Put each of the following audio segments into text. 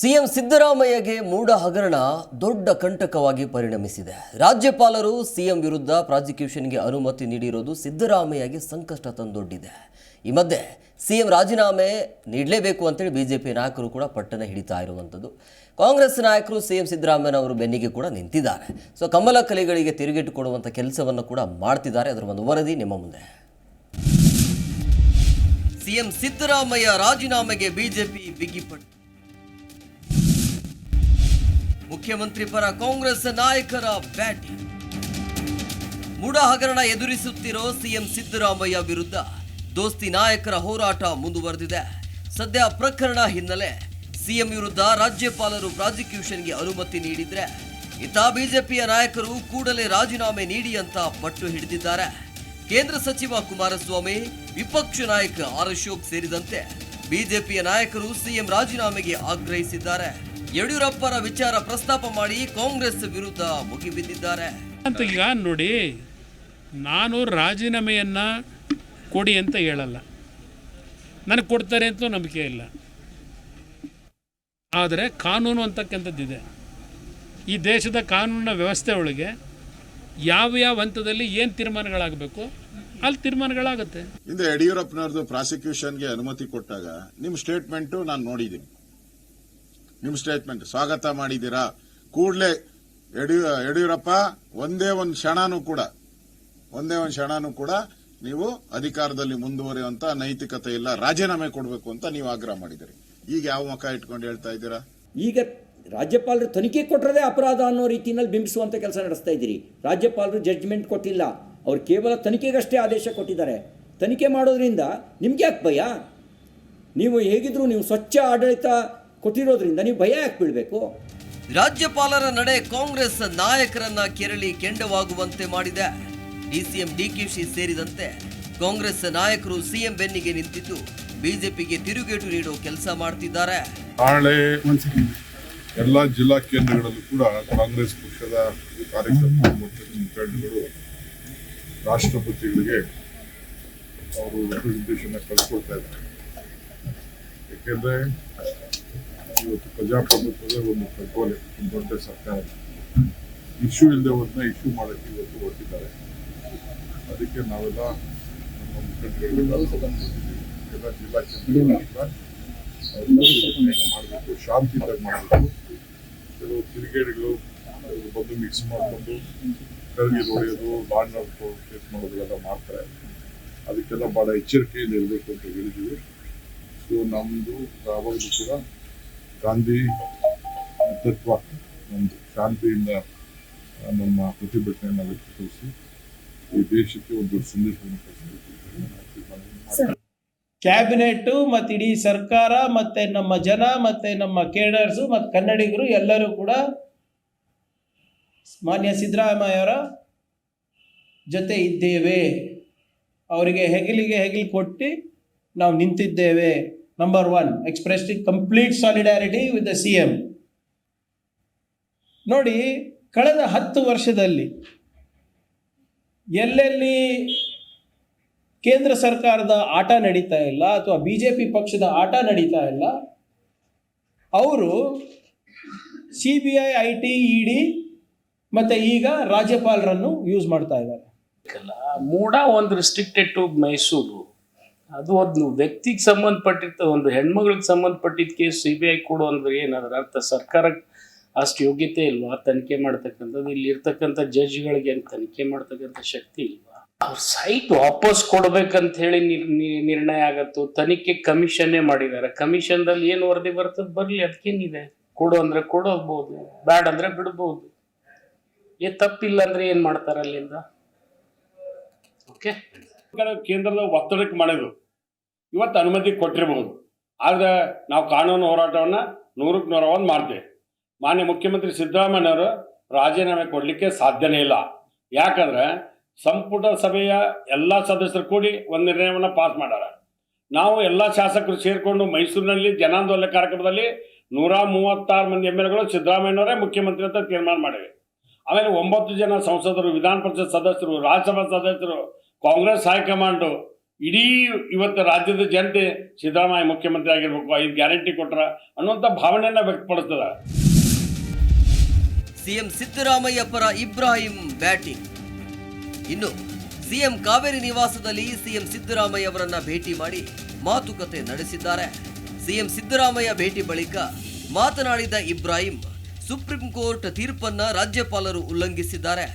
CM ಸಿದ್ದರಾಮಯ್ಯಗೆ ಮೂಡ ಹಗರಣ ದೊಡ್ಡ ಕಂಟಕವಾಗಿ ಪರಿಣಮಿಸಿದೆ. ರಾಜ್ಯಪಾಲರು ಸಿಎಂ ವಿರುದ್ಧ ಪ್ರಾಸಿಕ್ಯೂಷನ್ಗೆ ಅನುಮತಿ ನೀಡಿರೋದು ಸಿದ್ದರಾಮಯ್ಯಗೆ ಸಂಕಷ್ಟ ತಂದೊಡ್ಡಿದೆ. ಈ ಮಧ್ಯೆ ಸಿಎಂ ರಾಜೀನಾಮೆ ನೀಡಲೇಬೇಕು ಅಂತೇಳಿ ಬಿಜೆಪಿ ನಾಯಕರು ಕೂಡ ಪಟ್ಟಣ ಹಿಡಿತಾ ಇರುವಂಥದ್ದು. ಕಾಂಗ್ರೆಸ್ ನಾಯಕರು ಸಿಎಂ ಸಿದ್ದರಾಮಯ್ಯನವರು ಬೆನ್ನಿಗೆ ಕೂಡ ನಿಂತಿದ್ದಾರೆ. ಸೊ, ಕಮಲ ಕಲೆಗಳಿಗೆ ತಿರುಗೇಟು ಕೊಡುವಂಥ ಕೆಲಸವನ್ನು ಕೂಡ ಮಾಡ್ತಿದ್ದಾರೆ. ಅದರ ಒಂದು ವರದಿ ನಿಮ್ಮ ಮುಂದೆ. ಸಿಎಂ ಸಿದ್ದರಾಮಯ್ಯ ರಾಜೀನಾಮೆಗೆ ಬಿಜೆಪಿ ಬಿಗಿಪಟ್ಟು ಮುಖ್ಯಮಂತ್ರಿ ಪರ ಕಾಂಗ್ರೆಸ್ ನಾಯಕರ ಬ್ಯಾಟಿ. ಮೂಡ ಹಗರಣ ಎದುರಿಸುತ್ತಿರೋ ಸಿಎಂ ಸಿದ್ದರಾಮಯ್ಯ ವಿರುದ್ಧ ದೋಸ್ತಿ ನಾಯಕರ ಹೋರಾಟ ಮುಂದುವರೆದಿದೆ. ಸದ್ಯ ಪ್ರಕರಣ ಹಿನ್ನೆಲೆ ಸಿಎಂ ವಿರುದ್ಧ ರಾಜ್ಯಪಾಲರು ಪ್ರಾಸಿಕ್ಯೂಷನ್ಗೆ ಅನುಮತಿ ನೀಡಿದ್ರೆ ಇತ್ತ ಬಿಜೆಪಿಯ ನಾಯಕರು ಕೂಡಲೇ ರಾಜೀನಾಮೆ ನೀಡಿ ಅಂತ ಪಟ್ಟು ಹಿಡಿದಿದ್ದಾರೆ. ಕೇಂದ್ರ ಸಚಿವ ಕುಮಾರಸ್ವಾಮಿ, ವಿಪಕ್ಷ ನಾಯಕ ಆರ್ ಅಶೋಕ್ ಸೇರಿದಂತೆ ಬಿಜೆಪಿಯ ನಾಯಕರು ಸಿಎಂ ರಾಜೀನಾಮೆಗೆ ಆಗ್ರಹಿಸಿದ್ದಾರೆ. ಯಡಿಯೂರಪ್ಪರ ವಿಚಾರ ಪ್ರಸ್ತಾಪ ಮಾಡಿ ಕಾಂಗ್ರೆಸ್ ವಿರುದ್ಧ ಮುಗಿಬಿದ್ದಿದ್ದಾರೆ. ಅಂತ ಈಗ ನೋಡಿ ನಾನು ರಾಜೀನಾಮೆಯನ್ನು ಕೊಡಿ ಅಂತ ಹೇಳಲ್ಲ. ನನಗೆ ಕೊಡ್ತಾರೆ ಅಂತ ನಂಬಿಕೆ ಇಲ್ಲ. ಆದರೆ ಕಾನೂನು ಅಂತಕ್ಕಂಥದ್ದಿದೆ. ಈ ದೇಶದ ಕಾನೂನಿನ ವ್ಯವಸ್ಥೆ ಒಳಗೆ ಯಾವ ಯಾವ ಹಂತದಲ್ಲಿ ಏನು ತೀರ್ಮಾನಗಳಾಗಬೇಕು ಅಲ್ಲಿ ತೀರ್ಮಾನಗಳಾಗುತ್ತೆ. ಹಿಂದೆ ಯಡಿಯೂರಪ್ಪನವ್ರದ್ದು ಪ್ರಾಸಿಕ್ಯೂಷನ್ಗೆ ಅನುಮತಿ ಕೊಟ್ಟಾಗ ನಿಮ್ಮ ಸ್ಟೇಟ್ಮೆಂಟು ನಾನು ನೋಡಿದ್ದೀನಿ. ನಿಮ್ಮ ಸ್ಟೇಟ್ಮೆಂಟ್ ಸ್ವಾಗತ ಮಾಡಿದ್ದೀರಾ? ಕೂಡಲೇ ಯಡಿಯೂರಪ್ಪ, ಒಂದೇ ಒಂದು ಕ್ಷಣನೂ ಕೂಡ, ಒಂದೇ ಒಂದು ಕ್ಷಣನೂ ಕೂಡ ನೀವು ಅಧಿಕಾರದಲ್ಲಿ ಮುಂದುವರಿಯುವಂತ ನೈತಿಕತೆ ಇಲ್ಲ, ರಾಜೀನಾಮೆ ಕೊಡಬೇಕು ಅಂತ ನೀವು ಆಗ್ರಹ ಮಾಡಿದಿರಿ ಈಗ ಯಾವ ಮುಖ ಇಟ್ಕೊಂಡು ಹೇಳ್ತಾ ಇದ್ದೀರಾ? ಈಗ ರಾಜ್ಯಪಾಲರು ತನಿಖೆ ಕೊಟ್ಟರದೇ ಅಪರಾಧ ಅನ್ನೋ ರೀತಿಯಲ್ಲಿ ಬಿಂಬಿಸುವಂಥ ಕೆಲಸ ನಡೆಸ್ತಾ ಇದ್ದೀರಿ. ರಾಜ್ಯಪಾಲರು ಜಡ್ಜ್ಮೆಂಟ್ ಕೊಟ್ಟಿಲ್ಲ. ಅವ್ರು ಕೇವಲ ತನಿಖೆಗಷ್ಟೇ ಆದೇಶ ಕೊಟ್ಟಿದ್ದಾರೆ. ತನಿಖೆ ಮಾಡೋದ್ರಿಂದ ನಿಮ್ಗೆ ಯಾಕೆ ಭಯ? ನೀವು ಹೇಗಿದ್ರು ನೀವು ಸ್ವಚ್ಛ ಆಡಳಿತ ಕೊಟ್ಟಿರೋದ್ರಿಂದ ನೀವು ಭಯ ಯಾಕೆ ಬೀಳಬೇಕು ರಾಜ್ಯಪಾಲರ ನಡೆ ಕಾಂಗ್ರೆಸ್ ನಾಯಕರನ್ನ ಕೆರಳಿ ಕೆಂಡವಾಗುವಂತೆ ಮಾಡಿದೆ. ಡಿಸಿಎಂ ಡಿಕೆಶಿ ಸೇರಿದಂತೆ ಕಾಂಗ್ರೆಸ್ ನಾಯಕರು ಸಿಎಂ ಬೆನ್ನಿಗೆ ನಿಂತಿದ್ದು. ಬಿಜೆಪಿಗೆ ತಿರುಗೇಟು ನೀಡೋ ಕೆಲಸ ಮಾಡ್ತಿದ್ದಾರೆ. ನಾಳೆ ಎಲ್ಲ ಜಿಲ್ಲಾ ಕೇಂದ್ರಗಳಲ್ಲೂ ಕೂಡ ಕಾಂಗ್ರೆಸ್ ಪಕ್ಷದ ಕಾರ್ಯಕರ್ತರು ಮತ್ತು ಮುಖಂಡಗಳು ರಾಷ್ಟ್ರಪತಿಗಳಿಗೆ ಅವರು ರೆಪ್ರೆಸೆಂಟೇಷನ್ ಕಳ್ಕೊಳ್ತಾ ಇದ್ದಾರೆ. ಯಾಕೆಂದ್ರೆ ಇವತ್ತು ಪ್ರಜಾಪ್ರಭುತ್ವದ ಒಂದು ಒಂದು ದೊಡ್ಡ ಸರ್ಕಾರ ಇಶ್ಯೂ ಇಲ್ಲದೆ ಹೋದ್ನ ಇಶ್ಯೂ ಮಾಡಕ್ಕೆ ಇವತ್ತು ಹೊರಟಿದ್ದಾರೆ ಅದಕ್ಕೆ ನಾವೆಲ್ಲ ನಮ್ಮ ಮುಖಂಡಗಳಿಗೆಲ್ಲ ಎಲ್ಲ ಜಿಲ್ಲಾ ಕೇಂದ್ರಗಳ ಹತ್ರ ಮಾಡಬೇಕು ಶಾಂತಿಯಿಂದ ಮಾಡಬೇಕು ಕೆಲವು ತಿರುಗೇಡಿಗಳು ಕೆಲವು ಬಂದು ಮಿಕ್ಸ್ ಮಾಡಿಕೊಂಡು ಕರಗಿ ಹೊಡೆಯೋದು ಲಾಂಡ್ ಕೇಸ್ ಮಾಡೋದೆಲ್ಲ ಮಾಡ್ತಾರೆ ಅದಕ್ಕೆಲ್ಲ ಭಾಳ ಎಚ್ಚರಿಕೆಯಿಂದ ಇರಬೇಕು ಅಂತ ಹೇಳಿದ್ದೀವಿ ಸೊ ನಮ್ಮದು ಯಾವಾಗಲೂ ಕೂಡ ಗಾಂಧಿ ತತ್ವ ಒಂದು ಶಾಂತಿಯಿಂದ ನಮ್ಮ ಪ್ರತಿಭಟನೆಯನ್ನು ವ್ಯಕ್ತಪಡಿಸಿ ಈ ದೇಶಕ್ಕೆ ಒಂದು ಸಂದೇಶವನ್ನು ಕಳಿಸಬೇಕು. ಕ್ಯಾಬಿನೆಟ್ ಮತ್ತು ಇಡೀ ಸರ್ಕಾರ ಮತ್ತೆ ನಮ್ಮ ಜನ ಮತ್ತೆ ನಮ್ಮ ಕೇಡರ್ಸು ಮತ್ತು ಕನ್ನಡಿಗರು ಎಲ್ಲರೂ ಕೂಡ ಮಾನ್ಯ ಸಿದ್ದರಾಮಯ್ಯವರ ಜೊತೆ ಇದ್ದೇವೆ ಅವರಿಗೆ ಹೆಗಲಿಗೆ ಹೆಗಲು ಕೊಟ್ಟು ನಾವು ನಿಂತಿದ್ದೇವೆ number one, expressed complete complete with the C M ನೋಡಿ ಕಳೆದ ಹತ್ತು ವರ್ಷದಲ್ಲಿ ಎಲ್ಲೆಲ್ಲಿ ಕೇಂದ್ರ ಸರ್ಕಾರದ ಆಟ ನಡೀತಾ ಇಲ್ಲ ಅಥವಾ ಬಿ ಜೆ ಪಿ ಪಕ್ಷದ ಆಟ ನಡೀತಾ ಇಲ್ಲ ಅವರು C B I I T E D ಮತ್ತು ಈಗ ರಾಜ್ಯಪಾಲರನ್ನು ಯೂಸ್ ಮಾಡ್ತಾ ಇದ್ದಾರೆ. ಮೂಡ ಒಂದು ರಿಸ್ಟ್ರಿಕ್ಟೆಡ್ ಟು ಮೈಸೂರು ಅದು ಒಂದು ವ್ಯಕ್ತಿಗೆ ಸಂಬಂಧಪಟ್ಟಿರ್ತ, ಒಂದು ಹೆಣ್ಮಗಳಿಗೆ ಸಂಬಂಧಪಟ್ಟಿದ್ದ ಕೇಸ್ ಸಿ ಬಿ ಐ ಕೊಡು ಅಂದ್ರೆ ಏನದ್ರ ಅರ್ಥ ಸರ್ಕಾರಕ್ಕೆ ಅಷ್ಟು ಯೋಗ್ಯತೆ ಇಲ್ವಾ? ತನಿಖೆ ಮಾಡ್ತಕ್ಕಂಥದ್ದು, ಇಲ್ಲಿ ಇರ್ತಕ್ಕಂಥ ಜಡ್ಜ್ಗಳಿಗೆ ಏನು ತನಿಖೆ ಮಾಡ್ತಕ್ಕಂಥ ಶಕ್ತಿ ಇಲ್ವಾ? ಅವ್ರ ಸೈಟ್ ವಾಪಸ್ ಕೊಡ್ಬೇಕಂತ ಹೇಳಿ ನಿರ್ಣಯ ಆಗತ್ತೋ. ತನಿಖೆ ಕಮಿಷನ್ನೇ ಮಾಡಿದ್ದಾರೆ ಕಮಿಷನ್ದಲ್ಲಿ ಏನು ವರದಿ ಬರ್ತದೆ ಬರಲಿ ಅದಕ್ಕೇನಿದೆ ಕೊಡು ಅಂದ್ರೆ ಕೊಡೋಗ್ಬೋದು ಬ್ಯಾಡ್ ಅಂದ್ರೆ ಬಿಡ್ಬೋದು. ಏ ತಪ್ಪಿಲ್ಲ ಅಂದ್ರೆ ಏನು ಮಾಡ್ತಾರೆ ಅಲ್ಲಿಂದ? ಓಕೆ? ಕೇಂದ್ರದ ಒತ್ತಡಕ್ಕೆ ಮಾಡಿದ್ರು. ಇವತ್ತು ಅನುಮತಿ ಕೊಟ್ಟಿರಬಹುದು ಆದರೆ ನಾವು ಕಾನೂನು ಹೋರಾಟವನ್ನು ನೂರಕ್ಕೆ ನೂರ ಒಂದು ಮಾಡ್ತೇವೆ. ಮಾನ್ಯ ಮುಖ್ಯಮಂತ್ರಿ ಸಿದ್ದರಾಮಯ್ಯವರು ರಾಜೀನಾಮೆ ಕೊಡಲಿಕ್ಕೆ ಸಾಧ್ಯನೇ ಇಲ್ಲ. ಯಾಕಂದ್ರೆ ಸಂಪುಟ ಸಭೆಯ ಎಲ್ಲ ಸದಸ್ಯರು ಕೂಡಿ ಒಂದು ನಿರ್ಣಯವನ್ನು ಪಾಸ್ ಮಾಡ್ಯಾರ. ನಾವು ಎಲ್ಲ ಶಾಸಕರು ಸೇರಿಕೊಂಡು ಮೈಸೂರಿನಲ್ಲಿ ಜನಾಂದೋಲನ ಕಾರ್ಯಕ್ರಮದಲ್ಲಿ ನೂರ ಮೂವತ್ತಾರು ಮಂದಿ ಎಂ ಎಲ್ ಎಗಳು ಸಿದ್ದರಾಮಯ್ಯನವರೇ ಮುಖ್ಯಮಂತ್ರಿ ಅಂತ ತೀರ್ಮಾನ ಮಾಡಿವೆ. ಆಮೇಲೆ ಒಂಬತ್ತು ಜನ ಸಂಸದರು, ವಿಧಾನ ಪರಿಷತ್ ಸದಸ್ಯರು, ರಾಜ್ಯಸಭಾ ಸದಸ್ಯರು, ಕಾಂಗ್ರೆಸ್ ಹೈಕಮಾಂಡು ಇಡೀ ಇವತ್ತು ರಾಜ್ಯದ ಜನತೆ ಸಿದ್ದರಾಮಯ್ಯ ಮುಖ್ಯಮಂತ್ರಿ ಆಗಿರ್ಬೇಕು, ಐದು ಗ್ಯಾರಂಟಿ ಕೊಟ್ರ ಅನ್ನುವಂಥ ಭಾವನೆಯನ್ನ ವ್ಯಕ್ತಪಡಿಸ್ತದ. ಸಿಎಂ ಸಿದ್ದರಾಮಯ್ಯ ಪರ ಇಬ್ರಾಹಿಂ ಬ್ಯಾಟಿಂಗ್. ಇನ್ನು ಸಿಎಂ ಕಾವೇರಿ ನಿವಾಸದಲ್ಲಿ ಸಿಎಂ ಸಿದ್ದರಾಮಯ್ಯ ಅವರನ್ನ ಭೇಟಿ ಮಾಡಿ ಮಾತುಕತೆ ನಡೆಸಿದ್ದಾರೆ. ಸಿಎಂ ಸಿದ್ದರಾಮಯ್ಯ ಭೇಟಿ ಬಳಿಕ ಮಾತನಾಡಿದ ಇಬ್ರಾಹಿಂ, ಸುಪ್ರೀಂ ಕೋರ್ಟ್ ತೀರ್ಪನ್ನ ರಾಜ್ಯಪಾಲರು ಉಲ್ಲಂಘಿಸಿದ್ದಾರೆ.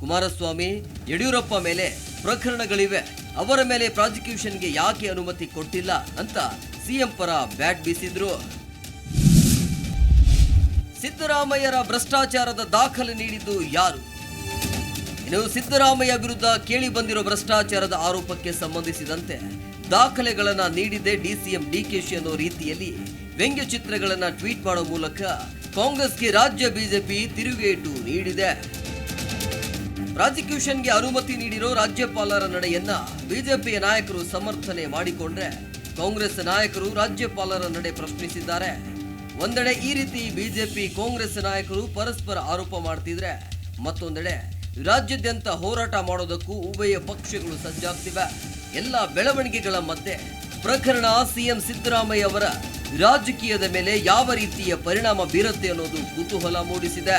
ಕುಮಾರಸ್ವಾಮಿ, ಯಡಿಯೂರಪ್ಪ ಮೇಲೆ ಪ್ರಕರಣಗಳಿವೆ. ಅವರ ಮೇಲೆ ಪ್ರಾಸಿಕ್ಯೂಷನ್ಗೆ ಯಾಕೆ ಅನುಮತಿ ಕೊಟ್ಟಿಲ್ಲ ಅಂತ ಸಿಎಂ ಪರ ಬ್ಯಾಟ್ ಬೀಸಿದ್ರು. ಸಿದ್ದರಾಮಯ್ಯರ ಭ್ರಷ್ಟಾಚಾರದ ದಾಖಲೆ ನೀಡಿದ್ದು ಯಾರು? ಇನ್ನು ಸಿದ್ದರಾಮಯ್ಯ ವಿರುದ್ಧ ಕೇಳಿ ಬಂದಿರೋ ಭ್ರಷ್ಟಾಚಾರದ ಆರೋಪಕ್ಕೆ ಸಂಬಂಧಿಸಿದಂತೆ ದಾಖಲೆಗಳನ್ನ ನೀಡಿದೆ ಡಿಸಿಎಂ ಡಿಕೆಶಿ ಅನ್ನೋ ರೀತಿಯಲ್ಲಿ ವ್ಯಂಗ್ಯ ಚಿತ್ರಗಳನ್ನು ಟ್ವೀಟ್ ಮಾಡೋ ಮೂಲಕ ಕಾಂಗ್ರೆಸ್ಗೆ ರಾಜ್ಯ ಬಿಜೆಪಿ ತಿರುಗೇಟು ನೀಡಿದೆ. ಪ್ರಾಸಿಕ್ಯೂಷನ್ಗೆ ಅನುಮತಿ ನೀಡಿರೋ ರಾಜ್ಯಪಾಲರ ನಡೆಯನ್ನ ಬಿಜೆಪಿಯ ನಾಯಕರು ಸಮರ್ಥನೆ ಮಾಡಿಕೊಂಡ್ರೆ ಕಾಂಗ್ರೆಸ್ ನಾಯಕರು ರಾಜ್ಯಪಾಲರ ನಡೆ ಪ್ರಶ್ನಿಸಿದ್ದಾರೆ. ಒಂದೆಡೆ ಈ ರೀತಿ ಬಿಜೆಪಿ ಕಾಂಗ್ರೆಸ್ ನಾಯಕರು ಪರಸ್ಪರ ಆರೋಪ ಮಾಡ್ತಿದ್ರೆ ಮತ್ತೊಂದೆಡೆ ರಾಜ್ಯಾದ್ಯಂತ ಹೋರಾಟ ಮಾಡೋದಕ್ಕೂ ಉಭಯ ಪಕ್ಷಗಳು ಸಜ್ಜಾಗ್ತಿವೆ. ಎಲ್ಲ ಬೆಳವಣಿಗೆಗಳ ಮಧ್ಯೆ ಪ್ರಕರಣ ಸಿಎಂ ಸಿದ್ದರಾಮಯ್ಯ ಅವರ ರಾಜಕೀಯದ ಮೇಲೆ ಯಾವ ರೀತಿಯ ಪರಿಣಾಮ ಬೀರುತ್ತೆ ಅನ್ನೋದು ಕುತೂಹಲ ಮೂಡಿಸಿದೆ.